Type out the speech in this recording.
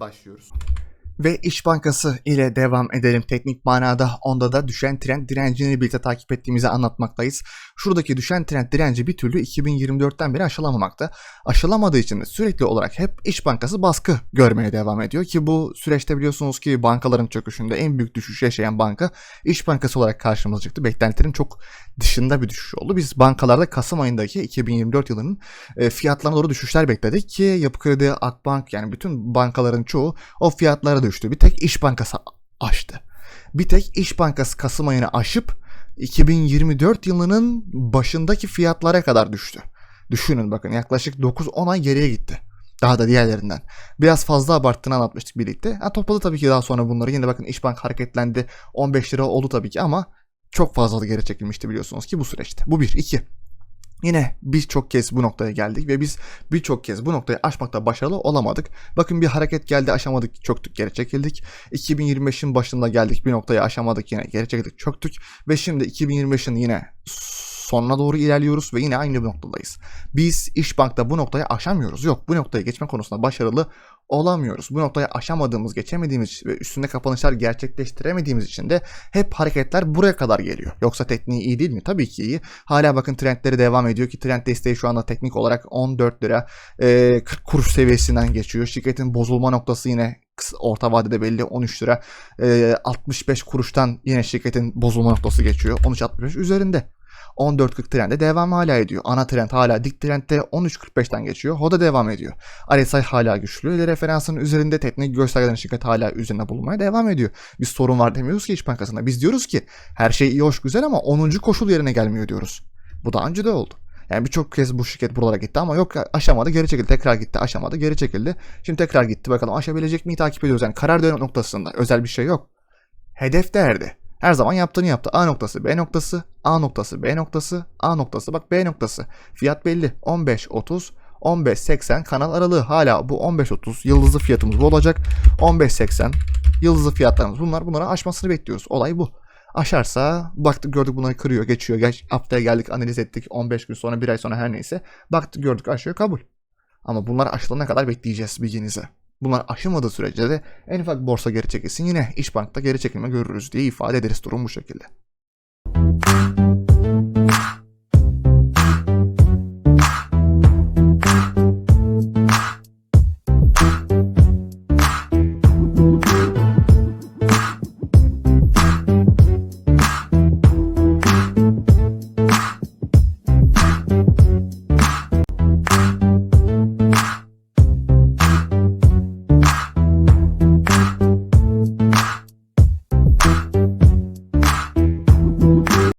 başlıyoruz. Ve İş Bankası ile devam edelim teknik manada. Onda da düşen trend direncini birlikte takip ettiğimizi anlatmaktayız. Şuradaki düşen trend direnci bir türlü 2024'ten beri aşılamamakta. Aşılamadığı için de sürekli olarak hep İş Bankası baskı görmeye devam ediyor ki bu süreçte biliyorsunuz ki bankaların çöküşünde en büyük düşüş yaşayan banka İş Bankası olarak karşımıza çıktı. Beklentilerin çok dışında bir düşüş oldu. Biz bankalarda Kasım ayındaki 2024 yılının e, fiyatlarına doğru düşüşler bekledik ki Yapı Kredi, Akbank yani bütün bankaların çoğu o fiyatlara düştü. Bir tek İş Bankası aştı. Bir tek İş Bankası Kasım ayını aşıp 2024 yılının başındaki fiyatlara kadar düştü. Düşünün bakın yaklaşık 9-10 ay geriye gitti. Daha da diğerlerinden. Biraz fazla abarttığını anlatmıştık birlikte. Ha, topladı tabii ki daha sonra bunları. Yine bakın İşbank hareketlendi. 15 lira oldu tabii ki ama çok fazla geri çekilmişti biliyorsunuz ki bu süreçte. Bu bir. iki. Yine birçok kez bu noktaya geldik ve biz birçok kez bu noktayı aşmakta başarılı olamadık. Bakın bir hareket geldi aşamadık çöktük geri çekildik. 2025'in başında geldik bir noktayı aşamadık yine geri çekildik çöktük. Ve şimdi 2025'in yine sonuna doğru ilerliyoruz ve yine aynı bir noktadayız. Biz İşbank'ta bu noktayı aşamıyoruz. Yok bu noktaya geçme konusunda başarılı olamıyoruz. Bu noktayı aşamadığımız, geçemediğimiz ve üstünde kapanışlar gerçekleştiremediğimiz için de hep hareketler buraya kadar geliyor. Yoksa tekniği iyi değil mi? Tabii ki iyi. Hala bakın trendleri devam ediyor ki trend desteği şu anda teknik olarak 14 lira e, 40 kuruş seviyesinden geçiyor. Şirketin bozulma noktası yine orta vadede belli 13 lira e, 65 kuruştan yine şirketin bozulma noktası geçiyor. 13.65 üzerinde. 14.40 trende devam hala ediyor. Ana trend hala dik trendde 13.45'ten geçiyor. HODA devam ediyor. RSI hala güçlü. ile referansının üzerinde teknik göstergelerin şirket hala üzerine bulunmaya devam ediyor. Biz sorun var demiyoruz ki İş Bankası'nda. Biz diyoruz ki her şey iyi hoş güzel ama 10. koşul yerine gelmiyor diyoruz. Bu daha önce de oldu. Yani birçok kez bu şirket buralara gitti ama yok aşamadı geri çekildi. Tekrar gitti aşamadı geri çekildi. Şimdi tekrar gitti bakalım aşabilecek mi takip ediyoruz. Yani karar dönüm noktasında özel bir şey yok. Hedef derdi. Her zaman yaptığını yaptı. A noktası, B noktası, A noktası, B noktası, A noktası. Bak B noktası. Fiyat belli. 15, 30, 15, 80 kanal aralığı. Hala bu 15, 30 yıldızlı fiyatımız bu olacak. 15, 80 yıldızlı fiyatlarımız bunlar. Bunlara aşmasını bekliyoruz. Olay bu. Aşarsa baktık gördük bunları kırıyor geçiyor. Geç, haftaya geldik analiz ettik 15 gün sonra bir ay sonra her neyse. Baktık gördük aşıyor kabul. Ama bunlar aşılana kadar bekleyeceğiz bilginize. Bunlar aşılmadığı sürece de en ufak borsa geri çekilsin yine İşbank'ta geri çekilme görürüz diye ifade ederiz durum bu şekilde.